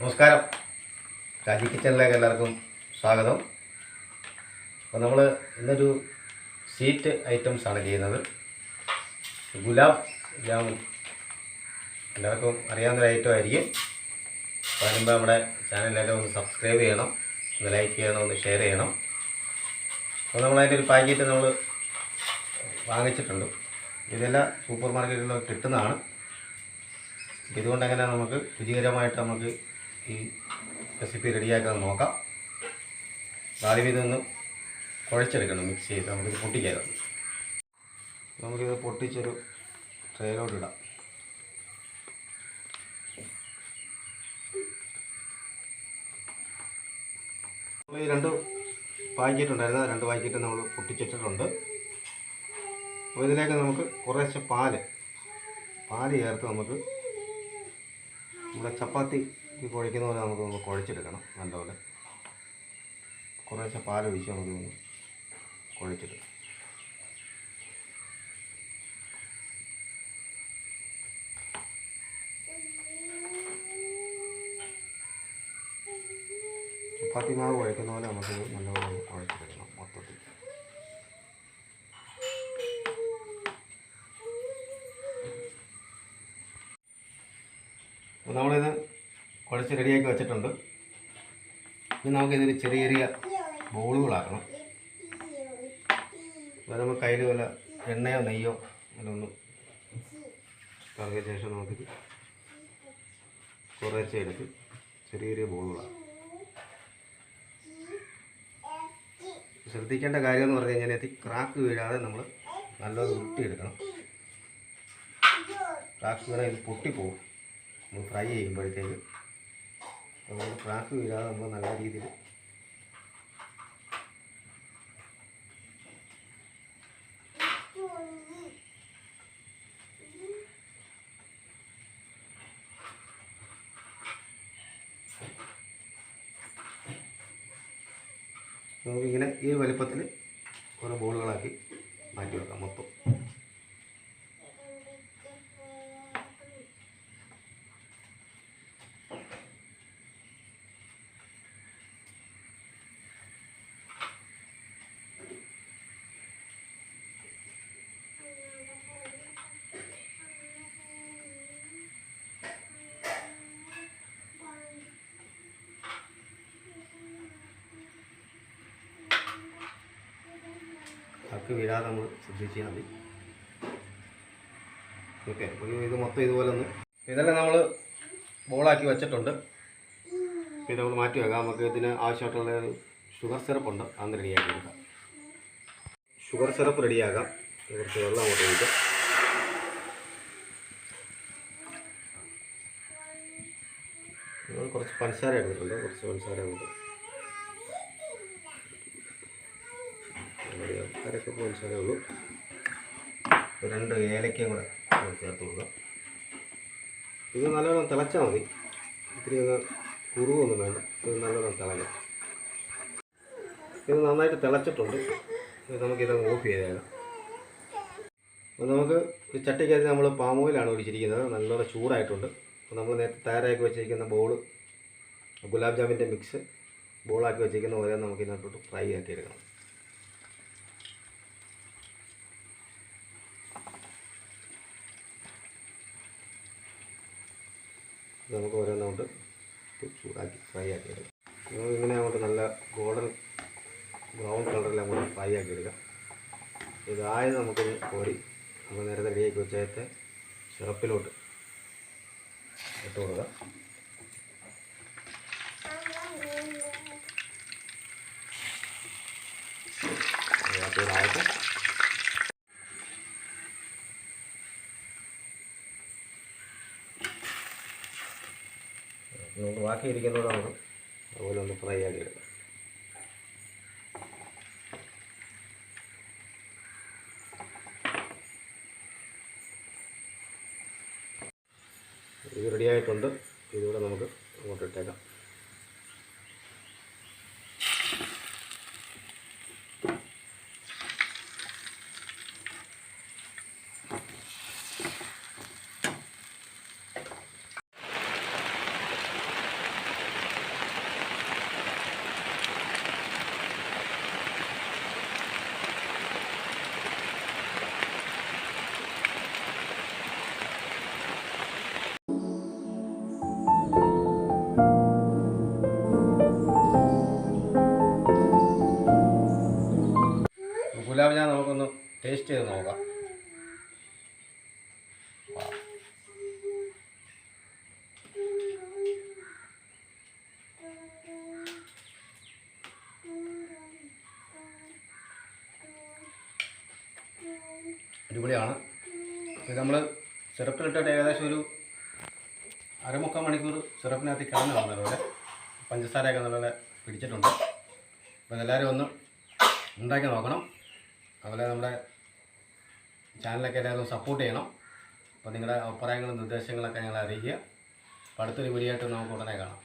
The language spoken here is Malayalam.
നമസ്കാരം. ഷാജി കിച്ചണിലേക്ക് എല്ലാവർക്കും സ്വാഗതം. അപ്പോൾ നമ്മൾ ഇന്നൊരു സ്വീറ്റ് ഐറ്റംസ് ആണ് ചെയ്യുന്നത്. ഗുലാബ് ജാമുൻ. എല്ലാവർക്കും അറിയാവുന്നൊരു ഐറ്റം ആയിരിക്കും. വരുമ്പോൾ നമ്മുടെ ചാനലിലൊക്കെ ഒന്ന് സബ്സ്ക്രൈബ് ചെയ്യണം ഒന്ന് ലൈക്ക് ചെയ്യണം ഒന്ന് ഷെയർ ചെയ്യണം. അപ്പോൾ നമ്മളതിന്റെ ഒരു പാക്കറ്റ് നമ്മൾ വാങ്ങിച്ചിട്ടുണ്ട്. ഇതെല്ലാം സൂപ്പർ മാർക്കറ്റിൽ കിട്ടുന്നതാണ്. ഇതുകൊണ്ട് എങ്ങനെ നമുക്ക് രുചികരമായിട്ട് നമുക്ക് ഈ റെസിപ്പി റെഡിയാക്കാൻ നോക്കാം. ആദ്യം ഇതൊന്ന് കുഴച്ചെടുക്കണം മിക്സ് ചെയ്ത് നമുക്കിത് പൊട്ടിക്കാം. നമുക്കിത് പൊട്ടിച്ചൊരു ട്രേയിലോട്ട് ഇടാം. ഈ രണ്ട് പാക്കറ്റ് ഉണ്ടായിരുന്നു രണ്ട് പാക്കറ്റ് നമ്മൾ പൊട്ടിച്ചിട്ടിട്ടുണ്ട്. അപ്പോൾ ഇതിലേക്ക് നമുക്ക് കുറേശ്ശെ പാൽ പാൽ ചേർത്ത് നമുക്ക് നമ്മുടെ ചപ്പാത്തി ഈ കുഴയ്ക്കുന്ന പോലെ നമുക്ക് ഒന്ന് കുഴച്ചെടുക്കണം നല്ലപോലെ. കുറേശ്ശെ പാലൊഴിച്ച് നമുക്ക് ഒന്ന് കുഴച്ചെടുക്കാം. ചപ്പാത്തി മാവ് കുഴക്കുന്ന പോലെ നമുക്ക് നല്ലപോലെ ഒന്ന് കുഴച്ചെടുക്കണം മൊത്തത്തിൽ അപ്പോൾ നമ്മളിത് കുഴച്ച് റെഡിയാക്കി വെച്ചിട്ടുണ്ട്. ഇനി നമുക്കിതൊരു ചെറിയ ചെറിയ ബോളുകളാക്കണം. അത് നമുക്ക് കയ്യിൽ വല്ല എണ്ണയോ നെയ്യോ അല്ലൊന്നും കറങ്ങിയ ശേഷം നമുക്ക് കുറേശ്ശെ എടുത്ത് ചെറിയ ചെറിയ ബോളുകളാണ് ശ്രദ്ധിക്കേണ്ട കാര്യം എന്ന് പറഞ്ഞു കഴിഞ്ഞാൽ ക്രാക്ക് വീഴാതെ നമ്മൾ നല്ലത് ഉരുട്ടിയെടുക്കണം. ക്രാക്ക് വീണാൽ ഇത് പൊട്ടിപ്പോവും. നമ്മൾ ഫ്രൈ ചെയ്യുമ്പോഴത്തേക്ക് അതുകൊണ്ട് ക്രാക്ക് വീഴാതെ നമ്മൾ നല്ല രീതിയിൽ നമുക്കിങ്ങനെ ഈ വലിപ്പത്തിൽ ഓരോ ബോളുകളാക്കി മാറ്റി വെക്കാം മൊത്തം. അക്ക് വീഴാതെ നമ്മൾ ശ്രദ്ധിച്ചാൽ മതി. ഓക്കെ അപ്പോൾ ഇത് മൊത്തം ഇതുപോലെ ഒന്ന് ഇതെല്ലാം നമ്മൾ ബോളാക്കി വെച്ചിട്ടുണ്ട്. ഇത് നമ്മൾ മാറ്റി വെക്കാം. നമുക്ക് ഇതിന് ആവശ്യമായിട്ടുള്ള ഷുഗർ സിറപ്പ് ഉണ്ട്. അന്ന് റെഡിയാക്കി എടുക്കാം. ഷുഗർ സിറപ്പ് റെഡിയാക്കാം കുറച്ച് വെള്ളം അങ്ങോട്ട് ഒഴിക്കാം കുറച്ച് പഞ്ചസാര എടുത്തിട്ടുണ്ട്. കുറച്ച് പഞ്ചസാര ഉണ്ട് അരക്കപ്പ് പഞ്ചസാരേ ഉള്ളൂ. രണ്ട് ഏലക്കയും കൂടെ ചേർത്ത് ഇത് നല്ലോണം തിളച്ചാൽ മതി. ഇത്തിരി ഒന്ന് കുറുവൊന്നും വേണ്ട. ഇത് നല്ലോണം തിളങ്ങാം. ഇത് നന്നായിട്ട് തിളച്ചിട്ടുണ്ട്. നമുക്കിത് ഓഫ് ചെയ്തേക്കാം അപ്പോൾ നമുക്ക് ഈ ചട്ടിക്കകത്ത് നമ്മൾ പാം ഓയിലാണ് ഒഴിച്ചിരിക്കുന്നത്. നല്ലോണം ചൂടായിട്ടുണ്ട്. അപ്പോൾ നമ്മൾ നേരത്തെ തയ്യാറാക്കി വെച്ചിരിക്കുന്ന ബോൾ ഗുലാബ് ജാമിന്റെ മിക്സ് ബോളാക്കി വെച്ചിരിക്കുന്ന ഓരോ നമുക്ക് ഇതിനകത്തോട്ട് ഫ്രൈ ആക്കി എടുക്കണം നമുക്ക് ഓരോന്നോട്ട് ചൂടാക്കി ഫ്രൈ ആക്കി എടുക്കാം നമുക്ക് ഇങ്ങനെ അങ്ങോട്ട് നല്ല ഗോൾഡൻ ബ്രൗൺ കളറിൽ അങ്ങോട്ട് ഫ്രൈ ആക്കി എടുക്കാം ഇതായത് നമുക്കൊന്ന് കോരി നമ്മൾ നേരത്തെ റെഡിയാക്കി വെച്ചേത്തെ സിറപ്പിലോട്ട് ഇട്ട് കൊടുക്കാം. അതിനകത്തോടായിട്ട് നമുക്ക് ബാക്കി ഇരിക്കുന്നതോടെ നമുക്ക് അതുപോലെ ഒന്ന് ഫ്രൈ ആക്കി എടുക്കാം. ഇത് റെഡിയായിട്ടുണ്ട് ഇതിലൂടെ നമുക്ക് അങ്ങോട്ട് ഇട്ടേക്കാം. ടേസ്റ്റ് ചെയ്ത് നോക്കാം. അടിപൊളിയാണ്. ഇത് നമ്മൾ സിറപ്പിലിട്ടിട്ട് ഏകദേശം ഒരു അരമുക്കാൽ മണിക്കൂർ സിറപ്പിനകത്ത് കിടന്നു ഇവിടെ. പഞ്ചസാരയൊക്കെ നല്ല പിടിച്ചിട്ടുണ്ട്. അപ്പോൾ എല്ലാവരും ഒന്ന് ഉണ്ടാക്കി നോക്കണം. അതുപോലെ നമ്മുടെ ചാനലൊക്കെ എല്ലാവരും സപ്പോർട്ട് ചെയ്യണം. അപ്പോൾ നിങ്ങളുടെ അഭിപ്രായങ്ങളും നിർദ്ദേശങ്ങളൊക്കെ ഞങ്ങളെ അറിയിക്കുക. അപ്പോൾ അടുത്തൊരു വീഡിയോ ആയിട്ട് നമുക്ക് ഉടനെ കാണാം.